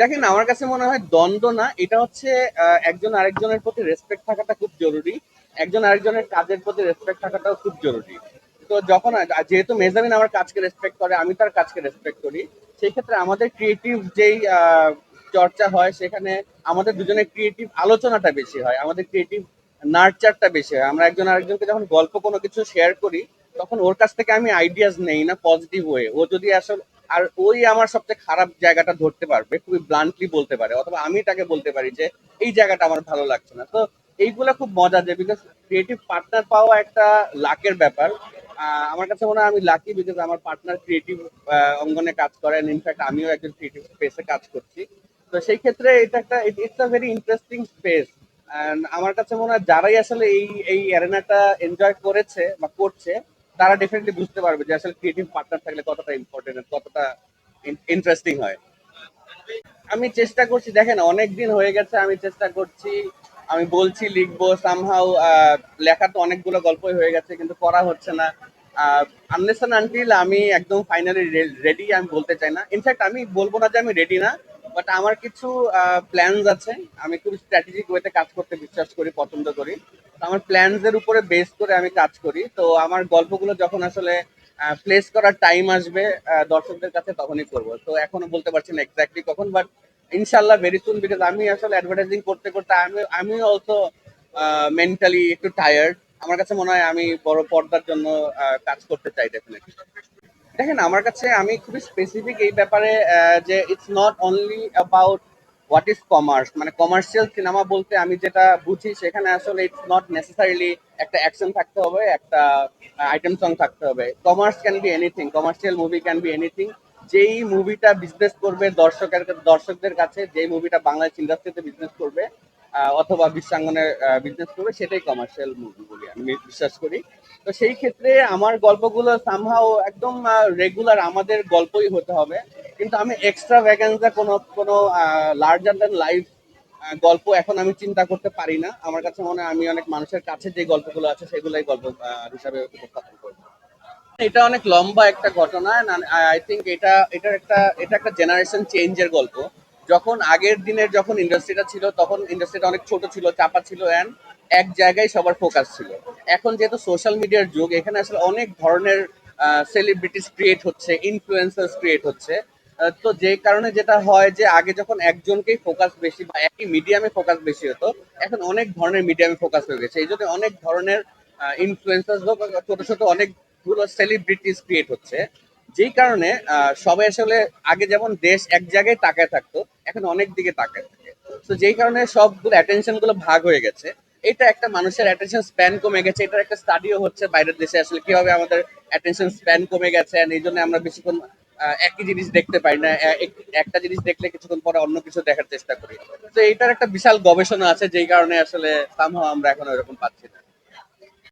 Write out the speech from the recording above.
দেখেন, আমার কাছে মনে হয় দ্বন্দ্ব না। এটা হচ্ছে একজন আরেকজনের প্রতি রেসপেক্ট থাকাটা খুব জরুরি। একজন আরেকজনের কাজের প্রতি রেসপেক্ট থাকাটাও খুব জরুরি। তো যখন যেহেতু মেজামিন আমার কাজকে রেসপেক্ট করে, আমি তার কাজকে রেসপেক্ট করি, সেই ক্ষেত্রে আমাদের ক্রিয়েটিভ যেই চর্চা হয়, সেখানে আমাদের দুজনের ক্রিয়েটিভ আলোচনাটা বেশি হয়, আমাদের ক্রিয়েটিভ নার্চারটা বেশি হয়। আমরা একজন আরেকজনকে যখন গল্প কোনো কিছু শেয়ার করি, তখন ওর কাছ থেকে আমি আইডিয়াস নেই না পজিটিভ ওয়ে ও যদি আসলে আর ওই আমার সবচেয়ে খারাপ জায়গাটা ধরতে পারবে, খুবই ব্লান্টলি বলতে পারে, অথবা আমি তাকে বলতে পারি যে, এই জায়গাটা আমার ভালো লাগছে না। তো এইগুলা খুব মজা যে বিকজ ক্রিয়েটিভ পার্টনার পাওয়া একটা লাকের ব্যাপার। আমার কাছে মনে হয় আমি লাকি বিকজ আমার পার্টনার ক্রিয়েটিভ অঙ্গনে কাজ করেন ইনফ্যাক্ট আমিও একজন ক্রিয়েটিভ স্পেসে কাজ করছি। তো সেই ক্ষেত্রে এটা একটা it's a very interesting space আমার কাছে মনে হয় যারাই আসলে এই এই অ্যারেনাটা এনজয় করেছে বা করছে তারা ডেফিনেটলি বুঝতে পারবে যে আসলে ক্রিয়েটিভ পার্টনার থাকলে কতটা ইম্পর্টেন্ট কতটা ইন্টারেস্টিং হয়। আমি চেষ্টা করছি, দেখেন অনেক দিন হয়ে গেছে, আমি চেষ্টা করছি, আমি বলছি, লিখব সামহাউ লেখা তো অনেকগুলো গল্পই হয়ে গেছে, কিন্তু করা হচ্ছে না। আনলেস আনটিল আমি একদম ফাইনালি রেডি আমি বলতে চাই না। ইনফ্যাক্ট আমি বলব না যে আমি রেডি না। বাট আমার কিছু প্ল্যানস আছে। আমি খুব স্ট্র্যাটেজিক ওয়েতে কাজ করতে বিশ্বাস করি, পছন্দ করি। তো আমার প্ল্যানস এর উপরে বেস করে আমি কাজ করি। তো আমার গল্পগুলো যখন আসলে প্লেস করার টাইম আসবে দর্শকদের কাছে তখনই করব। তো এখনও বলতে পারছি না এক্স্যাক্টলি কখন বাট ইনশাল্লাহ ভেরি সুন বিকজ আমি আসলে অ্যাডভার্টাইজিং করতে করতে আমি আমি অলসো মেন্টালি একটু টায়ার্ড আমার কাছে মনে হয় আমি বড় পর্দার জন্য কাজ করতে চাই ডেফিনেটলি দেখেন, আমার কাছে আমি খুবই স্পেসিফিক এই ব্যাপারে যে it's not only about what is commerce মানে কমার্শিয়াল সিনেমা বলতে আমি যেটা বুঝি সেখানে আসলে ইটস নট নেসেসারিলি একটা অ্যাকশন থাকতে হবে, একটা আইটেম সং থাকতে হবে। Commerce can be anything commercial movie can be anything যেই মুভিটা বিজনেস করবে দর্শকের, দর্শকদের কাছে, যেই মুভিটা বাংলাদেশ ইন্ডাস্ট্রিতে বিজনেস করবে অথবা বিশ্বাঙ্গনে বিজনেস করবে, সেটাই কমার্শিয়াল মুভি বলি আমি বিশ্বাস করি। তো সেই ক্ষেত্রে আমার গল্পগুলো সামহাও একদম রেগুলার আমাদের গল্পই হতে হবে। কিন্তু আমি এক্সট্রা ভ্যাকেন্সা কোনো কোনো লার্জার দ্যান লাইফ গল্প এখন আমি চিন্তা করতে পারি না। আমার কাছে মনে হয় আমি অনেক মানুষের কাছে যে গল্পগুলো আছে, সেগুলোই গল্প হিসাবে উপস্থাপন করব। এটা অনেক লম্বা একটা ঘটনা আই থিঙ্ক এটা, এটার একটা, এটা একটা জেনারেশন চেঞ্জের গল্প। যখন আগের দিনের যখন ইন্ডাস্ট্রিটা ছিল, তখন ইন্ডাস্ট্রিটা অনেক ছোট ছিল, চাপা ছিল অ্যান্ড এক জায়গায় সবার ফোকাস ছিল। এখন যেহেতু সোশ্যাল মিডিয়ার যুগ, এখানে আসলে অনেক ধরনের সেলিব্রিটিস ক্রিয়েট হচ্ছে ইনফ্লুয়েন্সার্স ক্রিয়েট হচ্ছে। তো যে কারণে যেটা হয় যে, আগে যখন একজনকেই ফোকাস বেশি বা একই মিডিয়ামে ফোকাস বেশি হতো, এখন অনেক ধরনের মিডিয়ামে ফোকাস হয়ে গেছে। এই জন্য অনেক ধরনের ইনফ্লুয়েন্সার্স হোক ছোট ছোট অনেকগুলো সেলিব্রিটিস ক্রিয়েট হচ্ছে। যেই কারণে সবাই আসলে আগে যেমন দেশ এক জায়গায় তাকায় থাকতো, এখন অনেক দিকে তাকায় থাকে। তো যেই কারণে সবগুলো অ্যাটেনশনগুলো ভাগ হয়ে গেছে। এটা একটা মানুষের অ্যাটেনশন স্প্যান কমে গেছে, এটার একটা স্টাডিও হচ্ছে বাইরের দেশে আসলে কীভাবে আমাদের অ্যাটেনশন স্প্যান কমে গেছে এই জন্য আমরা বেশিক্ষণ একই জিনিস দেখতে পাই না একটা জিনিস দেখলে কিছুক্ষণ পরে অন্য কিছু দেখার চেষ্টা করি। তো এইটার একটা বিশাল গবেষণা আছে, যেই কারণে আসলে সামহাও আমরা এখন ওরকম পাচ্ছি না।